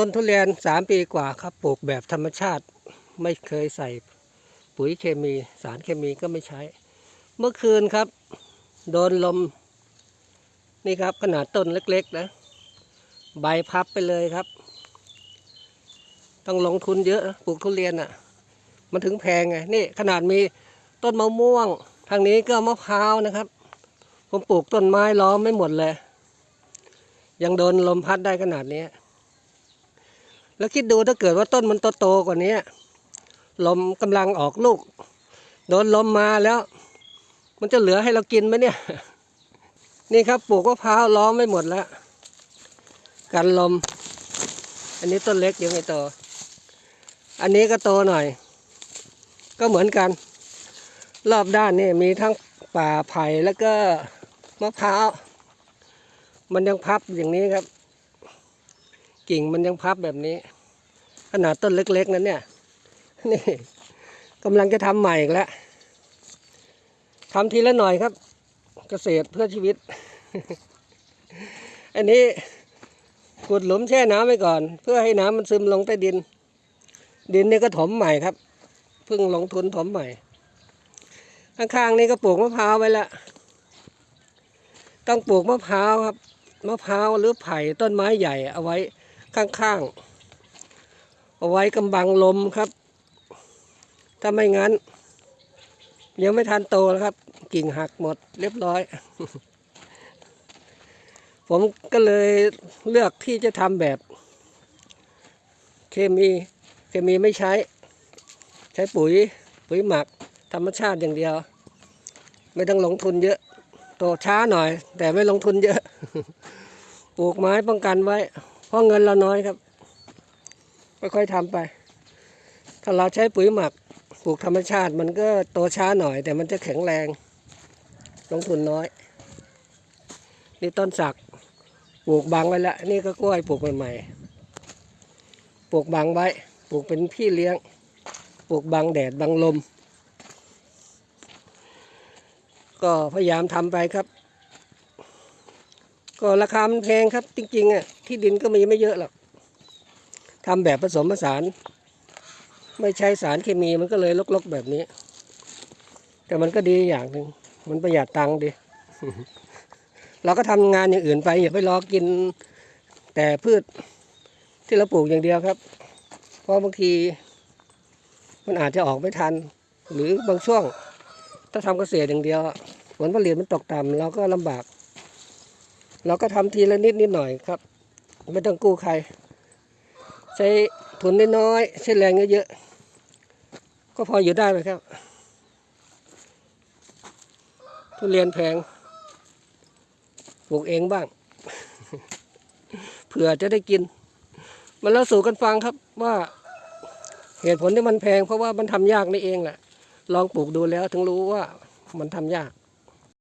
ต้นทุเรียนสามปีกว่าครับปลูกแบบธรรมชาติ ไม่เคยใส่ปุ๋ยเคมี สารเคมีก็ไม่ใช้ เมื่อคืนครับ โดนลม นี่ครับขนาดต้นเล็ก ๆ นะ ใบพับไปเลยครับ ต้องลงทุนเยอะนะปลูกทุเรียนอะ่ะ มันถึงแพงไงนี่ขนาดมีต้นมะม่วง ทางนี้ก็มะพร้าวนะครับ ผมปลูกต้นไม้ล้อมไม่หมดเลย ยังโดนลมพัดได้ขนาดนี้ แล้วคิดดูถ้าเกิดว่าต้นมันโตๆกว่านี้ลมกำลังออกลูก โดนลมมาแล้ว มันจะเหลือให้เรากินไหมเนี่ย นี่ครับปลูกมะพร้าวล้อมไม่หมดแล้ว กันลม อันนี้ต้นเล็กยังไม่โต อันนี้ก็โตหน่อย ก็เหมือนกัน รอบด้านนี่มีทั้งป่าไผ่แล้วก็มะพร้าว มันยังพับอย่างนี้ครับ กิ่งมันยังพับแบบนี้ ขนาดต้นเล็ก ๆ นั้นเนี่ย นี่กำลังจะทำใหม่อีกแล้วทำทีละหน่อยครับ เกษตรเพื่อชีวิต อันนี้ขุดหลุมแช่น้ำไว้ก่อน เพื่อให้น้ำมันซึมลงใต้ดิน ดินนี่ก็ถมใหม่ครับเพิ่งลงทุนถมใหม่ ข้างๆนี่ก็ปลูกมะพร้าวไว้ละต้องปลูกมะพร้าวครับมะพร้าวหรือไผ่ต้นไม้ใหญ่เอาไว้ ข้างๆ เอาไว้กำบังลมครับ ถ้าไม่งั้น ยังไม่ทันโตแล้วครับ กิ่งหักหมดเรียบร้อย ผมก็เลยเลือกที่จะทำแบบ เคมีเคมีไม่ใช้ ใช้ปุ๋ยปุ๋ยหมักธรรมชาติอย่างเดียว ไม่ต้องลงทุนเยอะ โตช้าหน่อย แต่ไม่ลงทุนเยอะ ปลูกไม้ป้องกันไว้ เพราะเงินเราน้อยครับค่อยๆทำไป ถ้าเราใช้ปุ๋ยหมักปลูกธรรมชาติ มันก็โตช้าหน่อย แต่มันจะแข็งแรง ลงทุนน้อย นี่ต้นสักปลูกบังไว้แล้วนี่ก็กล้วยปลูกใหม่ๆปลูกบังไว้ปลูกเป็นพี่เลี้ยงปลูกบังแดดบังลม ก็พยายามทำไปครับ ก็ราคามันแพงครับ จริง ๆอะที่ดินก็มีไม่เยอะหรอกทำแบบผสมผสาน ไม่ใช้สารเคมีมันก็เลยลกๆแบบนี้ แต่มันก็ดีอย่างหนึ่งมันประหยัดตังค์ดีเราก็ทำงานอย่างอื่นไป อย่าไปรอกินแต่พืชที่เราปลูกอย่างเดียวครับ เพราะบางทีมันอาจจะออกไม่ทัน หรือบางช่วง ถ้าทำเกษตรอย่างเดียว ผลผลิตมันตกต่ำเราก็ลำบาก เราก็ทำทีละนิดนิดหน่อยครับ ไม่ต้องกู้ใคร ใช้ทุนน้อยๆใช้แรงเยอะๆก็พออยู่ได้ไหมครับ ทุเรียนแพงปลูกเองบ้าง เผื่อจะได้กิน มันเล่าสู่กันฟังครับว่าเหตุผลที่มันแพงเพราะว่ามันทำยากนี่เองแหละลองปลูกดูแล้วถึงรู้ว่ามันทำยาก